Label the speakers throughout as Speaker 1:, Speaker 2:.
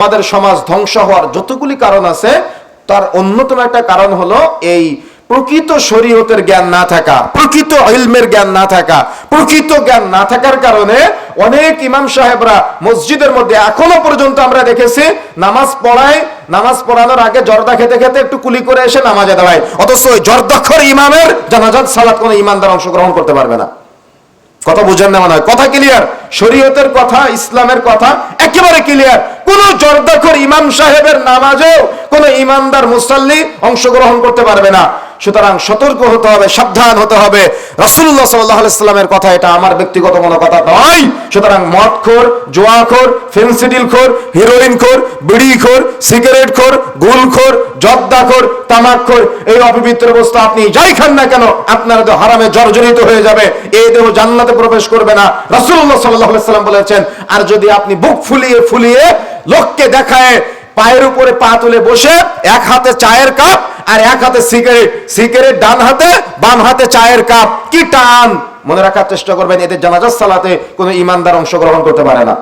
Speaker 1: আমাদের সমাজ ধ্বংস হওয়ার যতগুলি কারণ আছে, তার অন্যতম একটা কারণ হলো এই প্রকৃত শরীয়তের জ্ঞান না থাকা, প্রকৃত ইলমের জ্ঞান না থাকা। প্রকৃত জ্ঞান না থাকার কারণে অনেক ইমাম সাহেবরা মসজিদের মধ্যে এখনও পর্যন্ত আমরা দেখেছি, নামাজ পড়ায়, নামাজ পড়ানোর আগে জর্দা খেতে খেতে একটু কুলি করে এসে নামাজে দাঁড়ায়। অথচ ওই জর্দাক্ষর ইমামের জানাজাত সালাত কোনো ইমানদার অংশগ্রহণ করতে পারবে না। কথা বোঝার নেওয়া নয়। কথা ক্লিয়ার শরীয়তের কথা, ইসলামের কথা একেবারে ক্লিয়ার কোন জর্দাখর ইমাম সাহেবের নামাজেও কোন ইমানদার মুসাল্লি অংশগ্রহণ করতে পারবে না। সুতরাং সতর্ক হতে হবে, সাবধান হতে হবে। আলাইহি সাল্লামের কথা এটা আমার ব্যক্তিগত কোনো কথা নয়। সুতরাং মদখোর জোয়াখোর ফেন্সিডিলখোর হিরোইনখোর বিড়িখোর সিগারেটখোর গুলখোর জর্দাখোর তামাকখোর এই অপবিত্র বস্তু আপনি যাই খান না কেন, আপনার তো হারামে জর্জরিত হয়ে যাবে, এই দেহ জান্নাতে প্রবেশ করবে না। রাসূলুল্লাহ সাল্লাল্লাহু আলাইহি সাল্লাম বলেছেন, আর যদি আপনি বুক ফুলিয়ে ফুলিয়ে লোককে দেখায়, পায়ের উপরে পা তুলে বসে, এক হাতে চায়ের কাপ আর এক হাতে সিগারেট সিগারেট ডান হাতে, বাম হাতে চায়ের কাপ। কি টান! মনে রাখার চেষ্টা করবেন, এদের জানাজার সালাতে কোনো ইমানদার অংশগ্রহণ করতে পারে না।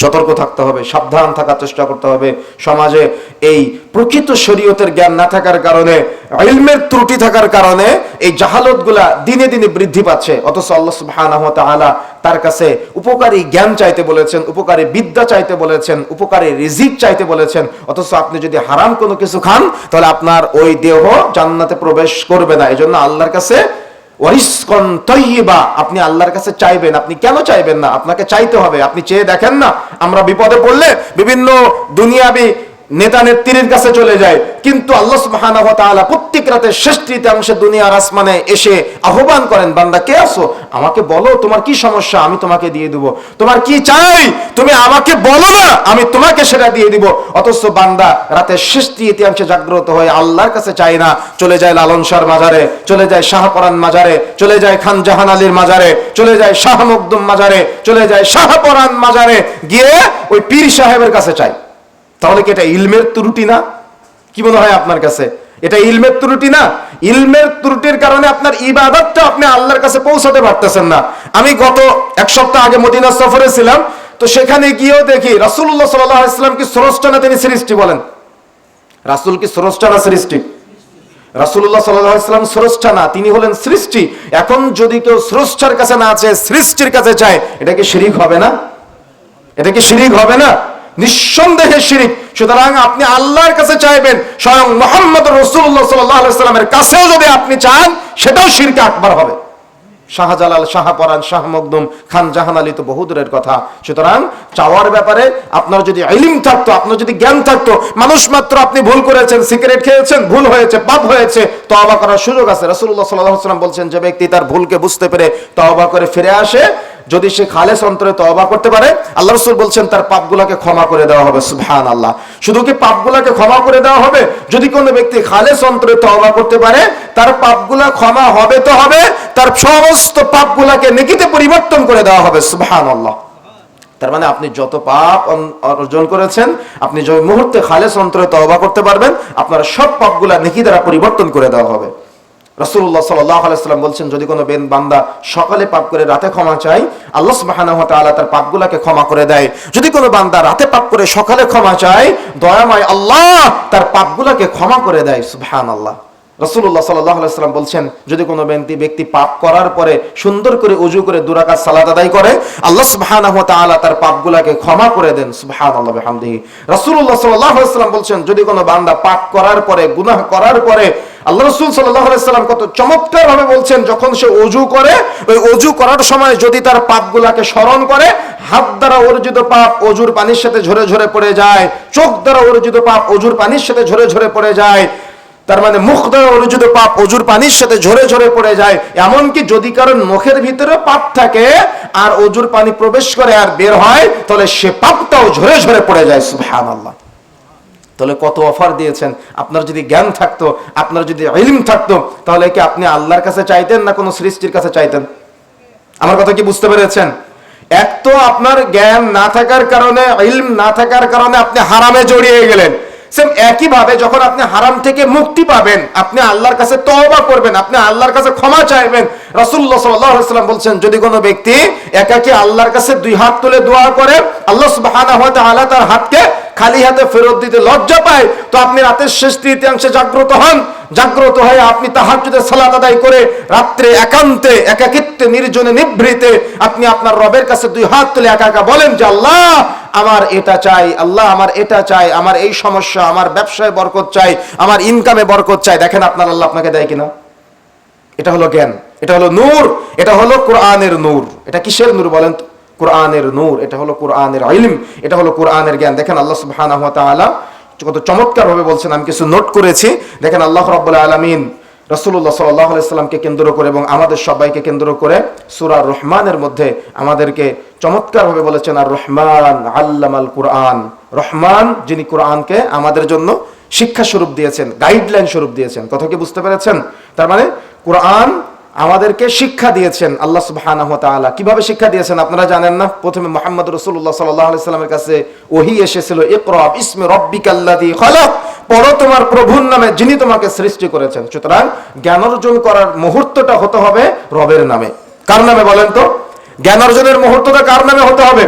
Speaker 1: সতর্ক থাকতে হবে, সাবধান থাকার চেষ্টা করতে হবে। সমাজে এই প্রকৃত শরীয়তের জ্ঞান না থাকার কারণে, ইলমের ত্রুটি থাকার কারণে এই জাহালতগুলা দিনে দিনে বৃদ্ধি পাচ্ছে। অথচ আল্লাহ সুবহানাহু ওয়া তাআলা তার কাছে উপকারী জ্ঞান চাইতে বলেছেন, উপকারী বিদ্যা চাইতে বলেছেন, উপকারী রিজিক চাইতে বলেছেন। অথচ আপনি যদি হারাম কোনো কিছু খান, তাহলে আপনার ওই দেহ জান্নাতে প্রবেশ করবে না। এজন্য আল্লাহর কাছে ওয়ারিসকন তৈবা আপনি আল্লাহর কাছে চাইবেন, আপনি কেন চাইবেন না? আপনাকে চাইতে হবে, আপনি চেয়ে দেখেন না। আমরা বিপদে পড়লে বিভিন্ন দুনিয়াবি নেতা নেত্রীর কাছে চলে যায়। কিন্তু আল্লাহ তাআলা প্রত্যেক রাতে শেষ তৃতীয়াংশে দুনিয়ার আসমানে এসে আহ্বান করেন, বান্দা, কে আছো? আমাকে বলো, তোমার কি সমস্যা? আমি তোমাকে দিয়ে দেব। তোমার কি চাই? তুমি আমাকে বলো না, আমি তোমাকে সেটা দিয়ে দিব। অথচ বান্দা রাতে শেষ তৃতীয়াংশে জাগ্রত হয়ে আল্লাহর কাছে চায় না। চলে যায় লালন মাজারে, চলে যায় শাহপরান মাজারে, চলে যায় খান জাহান আলীর মাজারে, চলে যায় শাহ মকদুম মাজারে, চলে যায় শাহপরান মাজারে। গিয়ে ওই পীর সাহেবের কাছে চায়। তাহলে কি এটা ইলমের ত্রুটি না? কি মনে হয় আপনার কাছে? এটা ইলমের ত্রুটি না? ইলমের ত্রুটির কারণে আপনার ইবাদতটা আপনি আল্লাহর কাছে পৌঁছাতে পারতেছেন না। আমি গত এক সপ্তাহ আগে মদিনা সফরে ছিলাম, তো সেখানে গিয়েও দেখি রাসূলুল্লাহ সাল্লাল্লাহু আলাইহি সাল্লাম কি স্রষ্টা না তিনি সৃষ্টি বলেন? রাসূল কি স্রষ্টা না সৃষ্টি? আলাইহি সাল্লাম স্রষ্টা না, তিনি হলেন সৃষ্টি। এখন যদি কেউ স্রষ্টার কাছে না চায় সৃষ্টির কাছে চায়, এটা কি শিরিক হবে না? এটা কি শিরিক হবে না? নিঃসন্দেহে শিরিক। সুতরাং আপনি আল্লাহর কাছে চাইবেন, স্বয়ং মোহাম্মদ রসুল্লাহ সাল্লামের কাছেও যদি আপনি চান, সেটাও শিরকে আকবার হবে। শাহজালাল, শাহপরান, শাহ খান জাহান আলী তো বহুদূরের কথা। সুতরাং চাওয়ার ব্যাপারে আপনার যদি থাকতো, আপনার যদি জ্ঞান থাকতো, মানুষ মাত্র আপনি ভুল করেছেন, সিগারেট খেয়েছেন, ভুল হয়েছে, পাপ হয়েছে, তওবা করার সুযোগ আছে। আলাইহি সাল্লাম বলছেন, যে ব্যক্তি তার ভুলকে বুঝতে পেরে করে ফিরে আসে যদি সে খালেস অন্তরে তওবা করতে পারে, আল্লাহ রসুল বলছেন, তার পাপগুলোকে ক্ষমা করে দেওয়া হবে সুবহান আল্লাহ শুধু কি পাপগুলোকে ক্ষমা করে দেওয়া হবে? যদি কোনো ব্যক্তি খালেস অন্তরে তওবা করতে পারে, তার পাপগুলা ক্ষমা হবে তো হবে, তার সমস্ত পাপগুলাকে নেকিতে পরিবর্তন করে দেওয়া হবে সুবহান আল্লাহ তার মানে আপনি যত পাপ অর্জন করেছেন, আপনি যে মুহূর্তে খালেস অন্তরে তওবা করতে পারবেন, আপনার সব পাপগুলা নেকি দ্বারা পরিবর্তন করে দেওয়া হবে। আলাইহি সাল্লাম বলছেন, যদি কোনো বেন বান্দা সকালে পাপ করে রাতে ক্ষমা চায়, আল্লাহ সুবহানাহু ওয়া তাআলা তার পাপগুলোকে ক্ষমা করে দেয়। যদি কোনো বান্দা রাতে পাপ করে সকালে ক্ষমা চায়, দয়াময় আল্লাহ তার পাপগুলোকে ক্ষমা করে দেয়। রাসূলুল্লাহ সাল্লাল্লাহু আলাইহি সাল্লাম বলছেন, যদি কোনো ব্যক্তি ব্যক্তি পাপ করার পরে সুন্দর করে উজু করে দুরাকাত সালাত আদায় করে, আল্লাহ তাআলা তার পাপগুলোকে ক্ষমা করে দেন। সুবহানাল্লাহ বিহামদিহি। রাসূলুল্লাহ সাল্লাল্লাহু আলাইহি সাল্লাম বলছেন, যদি কোনো বান্দা পাপ করার পরে, গুনাহ করার পরে আল্লাহ রসুল সাল্লাম কত চমৎকার ভাবে বলছেন, যখন সে অজু করে, ওই অজু করার সময় যদি তার পাপগুলাকে স্মরণ করে, হাত দ্বারা অর্জিত পাপ অজুর পানির সাথে ঝরে ঝরে পড়ে যায়, চোখ দ্বারা অর্জিত পাপ অজুর পানির সাথে ঝরে ঝরে পড়ে যায়, তার মানে মুখ দ্বারা অর্জিত পাপ অজুর পানির সাথে ঝরে ঝরে পড়ে যায়, এমনকি যদি কারণ মুখের ভিতরে পাপ থাকে, আর অজুর পানি প্রবেশ করে আর বের হয়, তাহলে সে পাপটাও ঝরে ঝরে পড়ে যায়, সুবহানাল্লাহ। তাহলে কত অফার দিয়েছেন? আপনার যদি জ্ঞান থাকতো, আপনার যদি ইলম থাকতো, তাহলে কি আপনি আল্লাহর কাছে চাইতেন না কোনো সৃষ্টির কাছে চাইতেন? আমার কথা কি বুঝতে পেরেছেন? এক তো আপনার জ্ঞান না থাকার কারণে, ইলম না থাকার কারণে আপনি হারামে জড়িয়ে গেলেন। সেম একই ভাবে যখন আপনি হারাম থেকে মুক্তি পাবেন, আপনি আল্লাহর কাছে তওবা করবেন, আপনি আল্লাহর কাছে ক্ষমা চাইবেন। রাসূলুল্লাহ সাল্লাল্লাহু আলাইহি ওয়াসাল্লাম বলছেন, যদি কোনো ব্যক্তি একাকী আল্লাহর কাছে দুই হাত তুলে দোয়া করে, আল্লাহ সুবহানাহু ওয়া তাআলা তার হাতকে খালি হাতে ফেরত দিতে লজ্জা পায়, তো আপনি রাতের শেষ তৃতীয়াংশে জাগ্রত হন। জাগ্রত হয়ে আপনি তাহাজ্জুদের সালাত আদায় করে রাত্রে একান্তে, একাকিত্বে, নির্জনে নিভৃতে আপনি আপনার রবের কাছে দুই হাত তুলে একা একা বলেন যে, আল্লাহ, আমার এটা চাই, আল্লাহ, আমার এটা চাই, আমার এই সমস্যা, আমার ব্যবসায় বরকত চাই, আমার ইনকামে বরকত চাই। দেখেন আপনার আল্লাহ আপনাকে দেয় কিনা? এটা হলো জ্ঞান, এটা হলো নূর, এটা হলো কোরআনের নূর। এটা কিসের নূর বলেন তো? কোরআনের নূর, এটা হলো কোরআনের ইলম, এটা হলো কোরআনের জ্ঞান। দেখেন আল্লাহ সুবহানাহু ওয়া তাআলা কত চমৎকার ভাবে বলছেন, আমি কিছু নোট করেছি। দেখেন আল্লাহ রাব্বুল আলামিন রাসূলুল্লাহ সাল্লাল্লাহু আলাইহি সাল্লামকে কেন্দ্র করে এবং আমাদের সবাইকে কেন্দ্র করে সূরা রহমানের মধ্যে আমাদেরকে চমৎকার ভাবে বলেছেন আর রহমান আল্লামাল কোরআন। রহমান যিনি কোরআনকে আমাদের জন্য শিক্ষা স্বরূপ দিয়েছেন, গাইডলাইন স্বরূপ দিয়েছেন। কথা কি বুঝতে পেরেছেন? তার মানে কোরআন আমাদেরকে শিক্ষা দিয়েছেন আল্লাহ সুবহানাহু ওয়া তাআলা। কীভাবে শিক্ষা দিয়েছেন আপনারা জানেন না? প্রথমে মুহাম্মদ রাসূলুল্লাহ সাল্লাল্লাহু আলাইহি সাল্লামের কাছে ওহী এসেছিল, ইকরা বিসমি রাব্বিকাল্লাযী খালাক পড়ো তোমার প্রভুর নামে, যিনি তোমাকে সৃষ্টি করেছেন। সুতরাং জ্ঞান অর্জন করার মুহূর্তটা হতে হবে রবের নামে। কার নামে বলেন তো? জ্ঞান অর্জনের মুহূর্তটা কার নামে হতে হবে?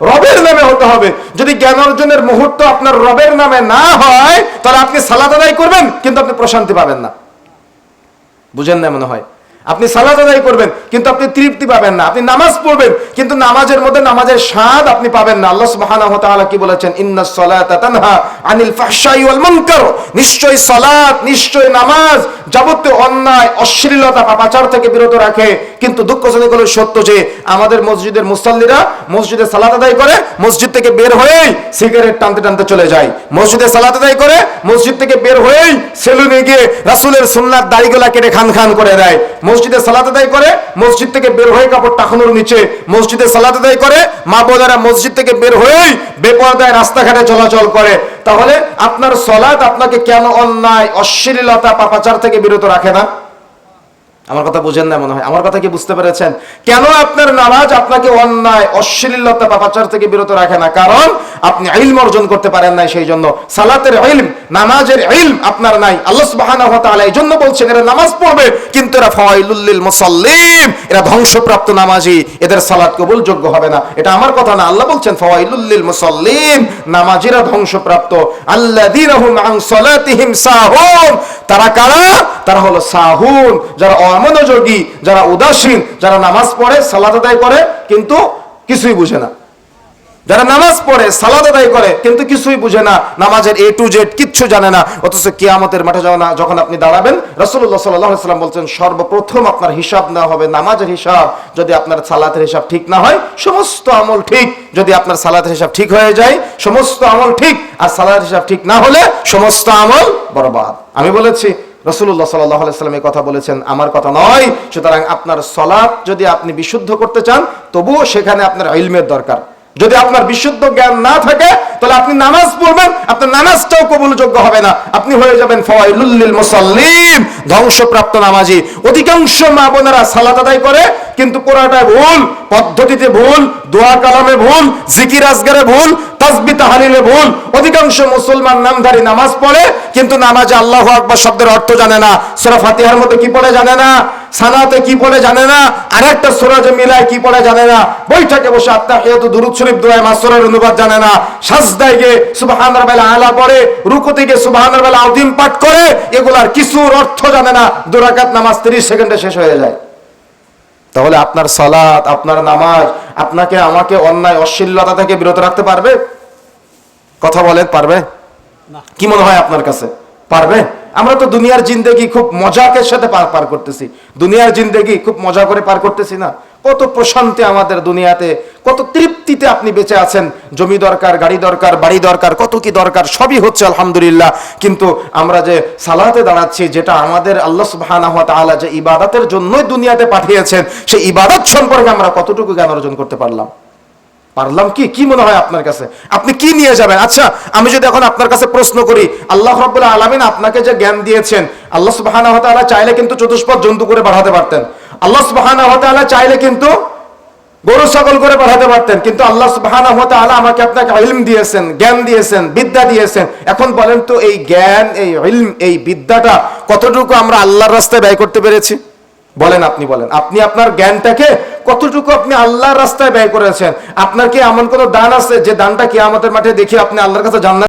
Speaker 1: রবের নামে হতে হবে। যদি জ্ঞান অর্জনের মুহূর্ত আপনার রবের নামে না হয়, তাহলে আপনি সালাত আদায় করবেন, কিন্তু আপনি প্রশান্তি পাবেন না। বুঝেন না মনে হয়? আপনি সালাত আদায় করবেন, কিন্তু আপনি তৃপ্তি পাবেন না। আপনি নামাজ পড়বেন, কিন্তু নামাজের মধ্যে নামাজের স্বাদ আপনি পাবেন না। আল্লাহ সুবহানাহু ওয়া তাআলা কি বলেছেন? ইন্নাস সালাতা তানহা আনিল ফাহশাই ওয়াল মুনকার। নিশ্চয় সালাত নিশ্চয় নামাজ যাবতীয় অন্যায়, অশ্লীলতা পাপাচার থেকে বিরত রাখে। কিন্তু দুঃখজনক হলো সত্য যে, আমাদের মসজিদের মুসাল্লিরা মসজিদে সালাত আদায় করে, মসজিদ থেকে বের হয়েই সিগারেট টানতে টানতে চলে যায়। মসজিদে সালাত আদায় করে, মসজিদ থেকে বের হয়েই সেলুনে গিয়ে রাসূলের সুন্নাত দাড়িগুলা কেটে খান খান করে দেয়। মসজিদে সালাত আদায় করে, মসজিদ থেকে বের হয়ে কাপড় টাকানোর নিচে। মসজিদে সালাত আদায় করে, মা বোনেরা মসজিদ থেকে বের হয়েই বেপরদায় রাস্তাঘাটে চলাচল করে। তাহলে আপনার সলাৎ আপনাকে কেন অন্যায়, অশ্লীলতা, পাপাচার থেকে বিরত রাখে না? আমার কথা বুঝেন না মনে হয়। আমার কথা কি বুঝতে পেরেছেন? কেন আপনার নামাজ আপনাকে অন্যায়, অশ্লীলতা, পাপাচার থেকে বিরত রাখে না? কারণ আপনি ইলম অর্জন করতে পারেন নাই সেই জন্য সালাতের ইলম, নামাজের ইলম আপনার নাই। আল্লাহ সুবহানাহু ওয়া তাআলা এই জন্য বলছেন, এরা নামাজ পড়বে, কিন্তু এরা ফাওয়াইলুল লিল মুসাল্লিম। এরা ধ্বংসপ্রাপ্ত নামাজি। এদের সালাত কবুল যোগ্য হবে না। এটা আমার কথা না। আল্লাহ বলছেন ফাওয়াইলুল লিল মুসাল্লিম, নামাজিরা ধ্বংসপ্রাপ্ত। আল্লাযীনা হুম আন সালাতিহিম সাহুন। তারা কারা? তারা হলো সাহুন, যারা অমনোযোগী, যারা উদাসীন, যারা নামাজ পড়ে সালাদ আদায় করে, কিন্তু কিছুই বুঝে না। যারা নামাজ পড়ে সালাদ আদায় করে, কিন্তু কিছুই বুঝে না, নামাজের এ টু জেড কিচ্ছু জানে না, অথচ কিয়ামতের মাঠে যাও না, যখন আপনি দাঁড়াবেন সাল্লাল্লাহু সাল্লাম বলছেন, সর্বপ্রথম আপনার হিসাব নেওয়া হবে নামাজের হিসাব। যদি আপনার সালাতের হিসাব ঠিক না হয়, সমস্ত আমল ঠিক। যদি আপনার সালাতের হিসাব ঠিক হয়ে যায়, সমস্ত আমল ঠিক। আর সালাতের হিসাব ঠিক না হলে, সমস্ত আমল বরবাদ। আমি বলেছি রসুল্লাহ সাল্লাহ এই কথা বলেছেন, আমার কথা নয়। সুতরাং আপনার সলাপ যদি আপনি বিশুদ্ধ করতে চান, তবুও সেখানে আপনার ইলমের দরকার। যদি আপনার বিশুদ্ধ জ্ঞান না থাকে, তাহলে আপনি নামাজ পড়বেন, আপনার নামাজটাও কবুলযোগ্য হবে না। আপনি হয়ে যাবেন ফওয়াইলুল মুসাল্লিম ধ্বংসপ্রাপ্ত নামাজি। অধিকাংশ মা বোনেরা সালাত আদায় করে, কিন্তু কোরআনটা ভুল। পদ্ধতিতে ভুল, দোয়া কালামে ভুল, জিকির আজগারে ভুল, তাসবি তাহালিলে ভুল। অধিকাংশ মুসলমান নামধারী নামাজ পড়ে, কিন্তু নামাজে আল্লাহ আকবার শব্দের অর্থ জানে না। সূরা ফাতিহার মধ্যে কি পড়ে জানে না? সালাতে কি পড়ে জানে না? আরেকটা সূরা যে মিলায় কি পড়ে জানে না? বৈঠকে বসে আত্মা আত্তাহিয়াতু দুরূদ শরীফ দোয়া মাসুরের অনুবাদ জানে না। সাজদায় গিয়ে সুবহান রাব্বিল আলা পড়ে, রুকুতে গিয়ে সুবহান বেলা আযীম পাঠ করে, এগুলার কিছুর অর্থ জানে না। দু রাকাত নামাজ 30 সেকেন্ডে শেষ হয়ে যায়। তাহলে আপনার সালাত আপনার নামাজ আপনাকে আমাকে অন্যায় অশ্লীলতা থেকে বিরত রাখতে পারবে? কথা বলে পারবে? কি মনে হয় আপনার কাছে? পারবে? আমরা তো দুনিয়ার জিন্দেগি খুব মজাকের সাথে পার পার করতেছি। দুনিয়ার জিন্দেগি খুব মজা করে পার করতেছি না। কত প্রশান্তি আমাদের দুনিয়াতে, কত তৃপ্তিতে আপনি বেঁচে আছেন। জমি দরকার, গাড়ি দরকার, বাড়ি দরকার, কত কি দরকার, সবই হচ্ছে আলহামদুলিল্লাহ। কিন্তু আমরা যে সালাতে দাঁড়াচ্ছি, যেটা আমাদের আল্লাহ সুবহানাহু ওয়া তাআলা যে ইবাদতের জন্যই দুনিয়াতে পাঠিয়েছেন, সেই ইবাদত সম্পর্কে আমরা কতটুকু জ্ঞান অর্জন করতে পারলাম? পারলাম কি? কি মনে হয় আপনার কাছে? আপনি কি নিয়ে যাবেন? আচ্ছা আমি যদি এখন আপনার কাছে প্রশ্ন করি, আল্লাহ রাব্বুল আলামিন আপনাকে যে জ্ঞান দিয়েছেন, আল্লাহ তাআলা চাইলে কিন্তু চতুষ্পদ জন্তু করে বাড়াতে পারতেন। আল্লাহ সুবহানাহু ওয়া চাইলে কিন্তু গরু ছাগল করে পাঠাতে পারতেন। কিন্তু আল্লাহ সুবহানাহু ওয়া আমাকে আপনাকে ইলম দিয়েছেন, জ্ঞান দিয়েছেন, বিদ্যা দিয়েছেন। এখন বলেন তো এই জ্ঞান, এই ইলম, এই বিদ্যাটা কতটুকু আমরা আল্লাহর রাস্তায় ব্যয় করতে পেরেছি? বলেন আপনি বলেন। আপনি আপনার জ্ঞানটাকে কতটুকু আপনি আল্লাহর রাস্তায় ব্যয় করেছেন? আপনার কি এমন কোনো দান আছে যে দানটা কি আমাদের মাঠে দেখে আপনি আল্লাহর কাছে জান্নাত